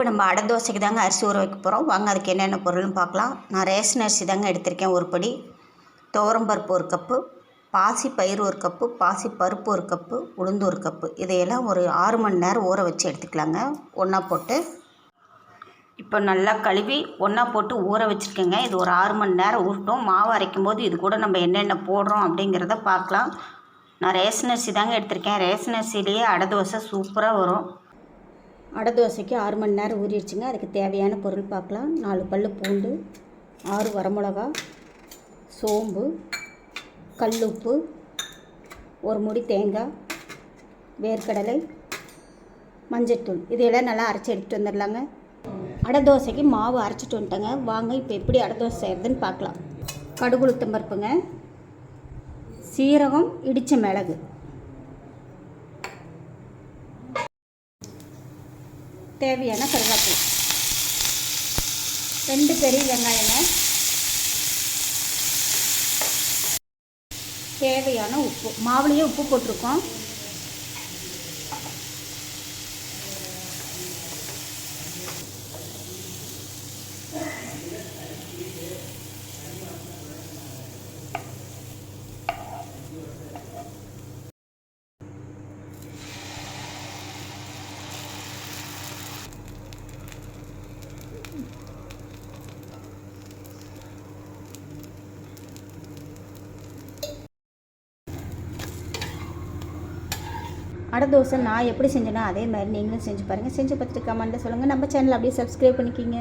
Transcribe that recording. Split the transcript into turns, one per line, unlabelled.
இப்போ நம்ம அடை தோசைக்கு தாங்க அரிசி ஊற வைக்க போகிறோம் வாங்க அதுக்கு என்னென்ன பொருள்னு பார்க்கலாம். நான் ரேஷன் அரிசி தாங்க எடுத்திருக்கேன் ஒரு படி. துவரம்பருப்பு ஒரு கப்பு பாசி பயிர் ஒரு கப்பு பாசி பருப்பு ஒரு கப்பு உளுந்து ஒரு கப்பு. இதையெல்லாம் ஒரு ஆறு மணி நேரம் ஊற வச்சு எடுத்துக்கலாங்க. ஒன்றா போட்டு இப்போ நல்லா கழுவி ஒன்றா போட்டு ஊற வச்சுருக்கேங்க. இது ஒரு ஆறு மணி நேரம் ஊட்டும் மாவு அரைக்கும் போது இது கூட நம்ம என்னென்ன போடுறோம் அப்படிங்கிறத பார்க்கலாம். நான் ரேஷன் அரிசி தாங்க எடுத்திருக்கேன். ரேஷன் அரிசிலேயே அடை தோசை சூப்பராக வரும். அடை தோசைக்கு ஆறு மணி நேரம் ஊறிடுச்சுங்க. அதுக்கு தேவையான பொருள் பார்க்கலாம். நாலு பல் பூண்டு ஆறு வரமிளகா சோம்பு கல்லுப்பு ஒரு முடி தேங்காய் வேர்க்கடலை மஞ்சத்தூள் இதையெல்லாம் நல்லா அரைச்சி எடுத்துகிட்டு வந்துடலாங்க. அடை தோசைக்கு மாவு அரைச்சிட்டு வந்துட்டேங்க. வாங்க இப்போ எப்படி அடை தோசை செய்கிறதுன்னு பார்க்கலாம். கடுகுளுத்தம் பருப்புங்க. சீரகம் இடித்த மிளகு. தேவையான கருவேப்பிலை. ரெண்டு பெரிய வெங்காயங்க தேவையான உப்பு. மாவுலேயே உப்பு போட்டிருக்கோம். அடை தோசை நான் எப்படி செஞ்சேனோ அதே மாதிரி நீங்களும் செஞ்சு பாருங்கள் செஞ்சு பார்த்துட்டு கமெண்ட்டில் சொல்லுங்கள் நம்ம சேனல் அப்படியே சப்ஸ்கிரைப் பண்ணிக்கிங்க.